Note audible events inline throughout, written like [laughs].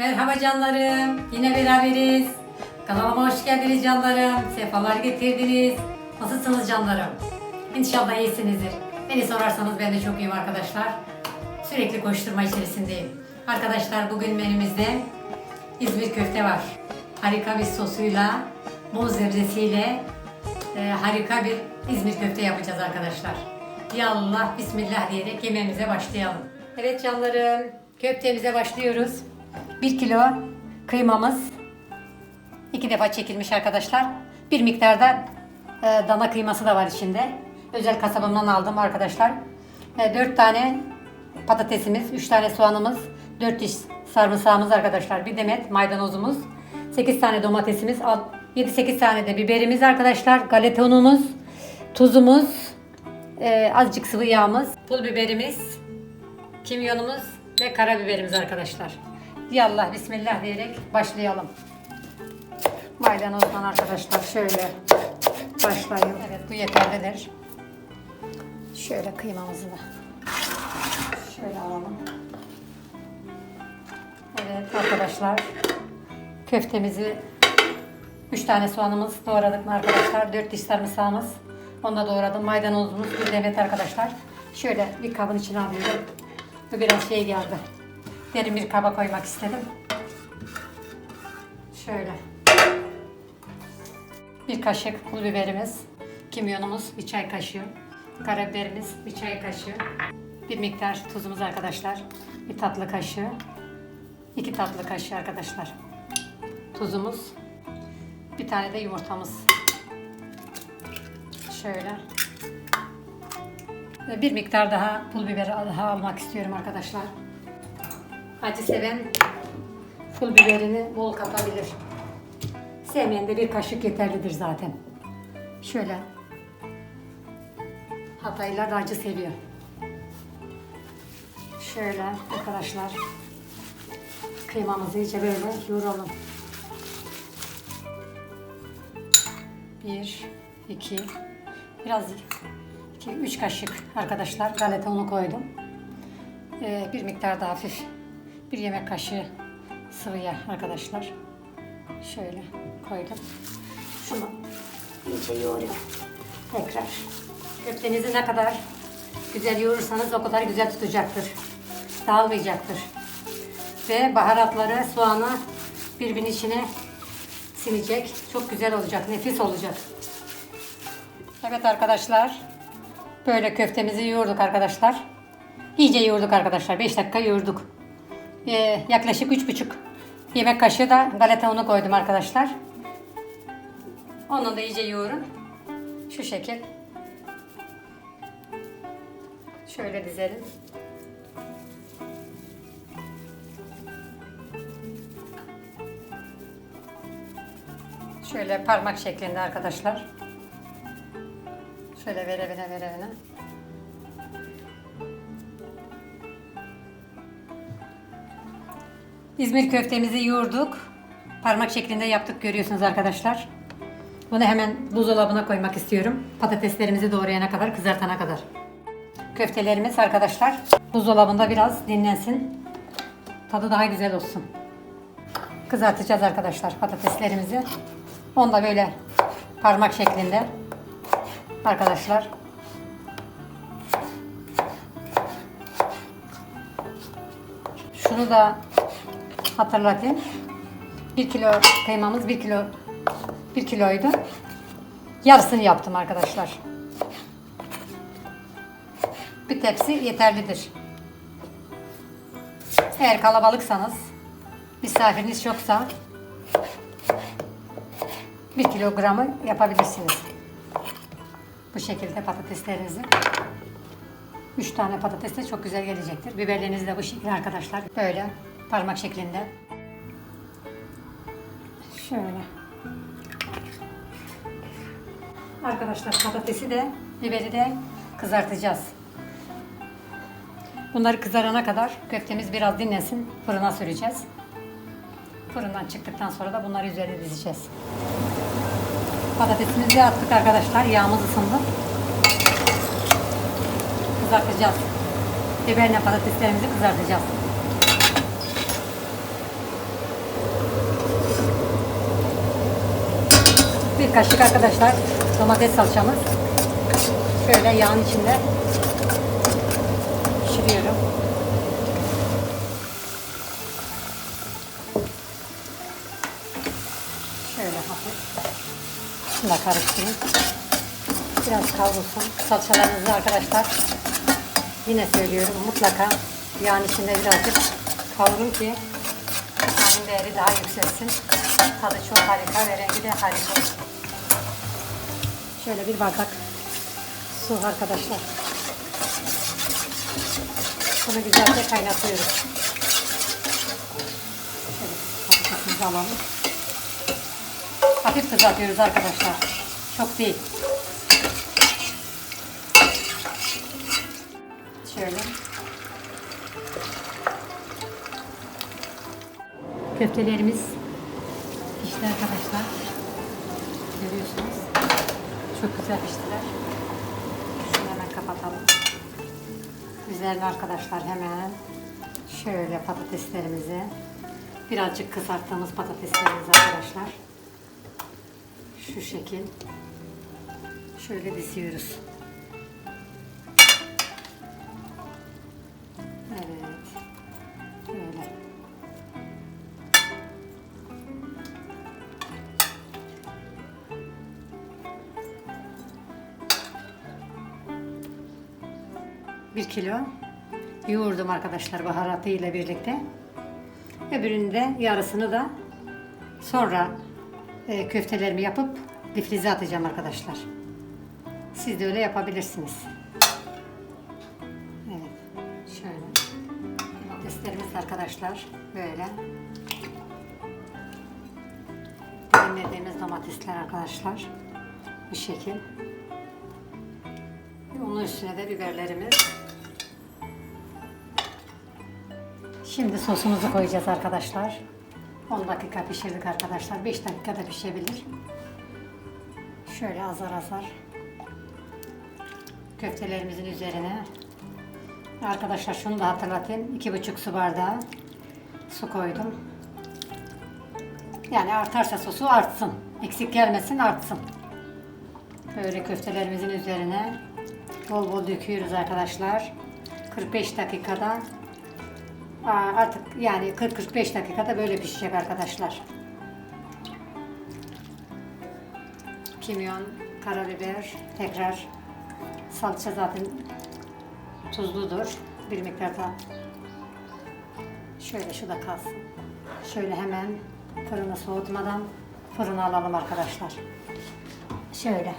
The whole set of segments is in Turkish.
Merhaba canlarım. Yine beraberiz. Kanalıma hoş geldiniz canlarım. Sefalar getirdiniz. Nasılsınız canlarım? İnşallah iyisinizdir. Beni sorarsanız ben de çok iyiyim arkadaşlar. Sürekli koşturma içerisindeyim. Arkadaşlar bugün menümüzde İzmir köfte var. Harika bir sosuyla, muz sebzesiyle e, harika bir İzmir köfte yapacağız arkadaşlar. Ya Allah Bismillah diyerek yemeğimize başlayalım. Evet canlarım köftemize başlıyoruz. 1 kilo kıymamız iki defa çekilmiş arkadaşlar. Bir miktarda e, dana kıyması da var içinde. Özel kasabımdan aldım arkadaşlar. 4 tane patatesimiz, 3 tane soğanımız, 4 diş sarımsağımız arkadaşlar. Bir demet maydanozumuz, 8 tane domatesimiz, 7-8 tane de biberimiz arkadaşlar. Galeta unumuz, tuzumuz, e, azıcık sıvı yağımız, pul biberimiz, kimyonumuz ve karabiberimiz arkadaşlar. Yallah bismillah diyerek başlayalım. Maydanozdan arkadaşlar şöyle başlayın. Evet bu yeterlidir. Şöyle kıymamızı da şöyle alalım. Evet arkadaşlar köftemizi 3 tane soğanımız doğradık mı arkadaşlar? 4 diş sarımsağımız. Onu da doğradım. Maydanozumuz bir demet arkadaşlar. Şöyle bir kabın içine alıyorum. Bu biraz şey geldi. Derin bir kaba koymak istedim. Şöyle. Bir kaşık pul biberimiz. Kimyonumuz bir çay kaşığı. Karabiberimiz bir çay kaşığı. Bir miktar tuzumuz arkadaşlar. Bir tatlı kaşığı. iki tatlı kaşığı arkadaşlar. Tuzumuz. Bir tane de yumurtamız. Şöyle. Bir miktar daha pul biber daha almak istiyorum arkadaşlar. Acı seven pul biberini bol katabilir. Sevmeyen de bir kaşık yeterlidir zaten. Şöyle. Hataylılar acı seviyor. Şöyle arkadaşlar. Kıymamızı iyice böyle yoğuralım. Bir, iki, biraz iki, üç kaşık arkadaşlar galeta unu koydum. Ee, bir miktar daha hafif bir yemek kaşığı sıvı yağ arkadaşlar. Şöyle koydum. Şunu iyice yoğuruyorum. Tekrar. Köftenizi ne kadar güzel yoğurursanız o kadar güzel tutacaktır. Dağılmayacaktır. Ve baharatları, soğanı birbirinin içine sinecek. Çok güzel olacak, nefis olacak. Evet arkadaşlar. Böyle köftemizi yoğurduk arkadaşlar. İyice yoğurduk arkadaşlar. 5 dakika yoğurduk. Ee, yaklaşık 3,5 yemek kaşığı da galeta unu koydum arkadaşlar. Onu da iyice yoğurun. Şu şekil. Şöyle dizelim. Şöyle parmak şeklinde arkadaşlar. Şöyle verevine verevine. İzmir köftemizi yoğurduk. Parmak şeklinde yaptık görüyorsunuz arkadaşlar. Bunu hemen buzdolabına koymak istiyorum. Patateslerimizi doğrayana kadar, kızartana kadar. Köftelerimiz arkadaşlar buzdolabında biraz dinlensin. Tadı daha güzel olsun. Kızartacağız arkadaşlar patateslerimizi. Onu da böyle parmak şeklinde arkadaşlar. Şunu da hatırlatayım. 1 kilo kıymamız 1 kilo 1 kiloydu. Yarısını yaptım arkadaşlar. Bir tepsi yeterlidir. Eğer kalabalıksanız, misafiriniz çoksa 1 kilogramı yapabilirsiniz. Bu şekilde patateslerinizi 3 tane patates de çok güzel gelecektir. Biberleriniz de bu şekilde arkadaşlar. Böyle parmak şeklinde. Şöyle. Arkadaşlar patatesi de biberi de kızartacağız. Bunları kızarana kadar köftemiz biraz dinlensin. Fırına süreceğiz. Fırından çıktıktan sonra da bunları üzerine dizeceğiz. Patatesimizi attık arkadaşlar. Yağımız ısındı. Kızartacağız. Biberle patateslerimizi kızartacağız. Bir kaşık arkadaşlar domates salçamız. Şöyle yağın içinde pişiriyorum. Şöyle hafif. Şunu da karıştırayım. Biraz kavrulsun. Salçalarınızı arkadaşlar yine söylüyorum mutlaka yağın içinde birazcık kavurun ki vitamin değeri daha yükselsin. Tadı çok harika ve rengi de harika. Şöyle bir bardak su arkadaşlar. Bunu güzelce kaynatıyoruz. Şöyle patatesimizi alalım. Hafif kızartıyoruz arkadaşlar. Çok değil. Şöyle. Köftelerimiz pişti arkadaşlar. Çok güzel piştiler. Şunu hemen kapatalım. Üzerine arkadaşlar hemen şöyle patateslerimizi birazcık kızarttığımız patateslerimizi arkadaşlar şu şekil şöyle diziyoruz. 1 kilo yoğurdum arkadaşlar baharatı ile birlikte. Öbürünü de yarısını da sonra e, köftelerimi yapıp difrize atacağım arkadaşlar. Siz de öyle yapabilirsiniz. Evet. Şöyle. Domateslerimiz arkadaşlar böyle. Demlediğimiz domatesler arkadaşlar. Bu şekil. Onun üstüne de biberlerimiz. Şimdi sosumuzu koyacağız arkadaşlar. 10 dakika pişirdik arkadaşlar. 5 dakikada pişebilir. Şöyle azar azar köftelerimizin üzerine arkadaşlar şunu da hatırlatayım. 2,5 su bardağı su koydum. Yani artarsa sosu artsın. Eksik gelmesin artsın. Böyle köftelerimizin üzerine bol bol döküyoruz arkadaşlar. 45 dakikada Artık yani 40-45 dakikada böyle pişecek arkadaşlar. Kimyon, karabiber, tekrar salça zaten tuzludur. Bir miktar da şöyle şu da kalsın. Şöyle hemen fırını soğutmadan fırına alalım arkadaşlar. Şöyle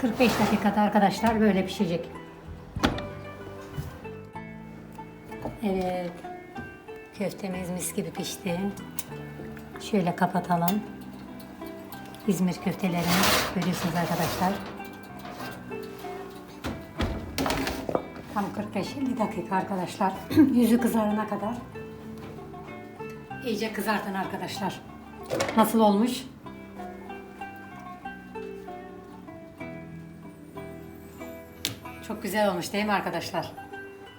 45 dakikada arkadaşlar böyle pişecek. Evet. Köftemiz mis gibi pişti. Şöyle kapatalım. İzmir köftelerimiz görüyorsunuz arkadaşlar. Tam 45-50 dakika arkadaşlar. [clears throat] Yüzü kızarana kadar. İyice kızartın arkadaşlar. Nasıl olmuş? Çok güzel olmuş değil mi arkadaşlar?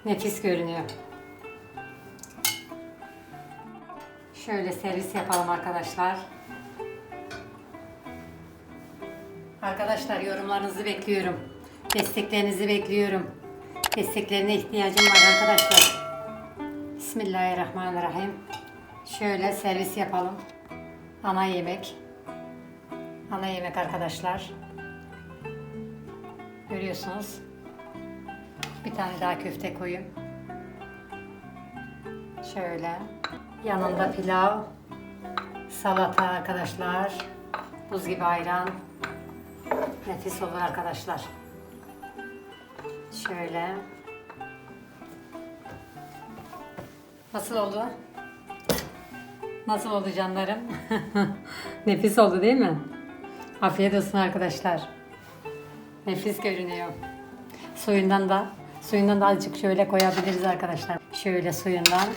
Nefis görünüyor. Şöyle servis yapalım arkadaşlar. Arkadaşlar yorumlarınızı bekliyorum. Desteklerinizi bekliyorum. Desteklerine ihtiyacım var arkadaşlar. Bismillahirrahmanirrahim. Şöyle servis yapalım. Ana yemek. Ana yemek arkadaşlar. Görüyorsunuz. Bir tane daha köfte koyayım. Şöyle. Yanında pilav, salata arkadaşlar, buz gibi ayran. Nefis olur arkadaşlar. Şöyle. Nasıl oldu? Nasıl oldu canlarım? [laughs] Nefis oldu değil mi? Afiyet olsun arkadaşlar. Nefis görünüyor. Suyundan da suyundan da azıcık şöyle koyabiliriz arkadaşlar. Şöyle suyundan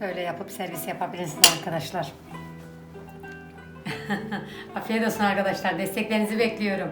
Böyle yapıp servis yapabilirsiniz arkadaşlar. [laughs] Afiyet olsun arkadaşlar. Desteklerinizi bekliyorum.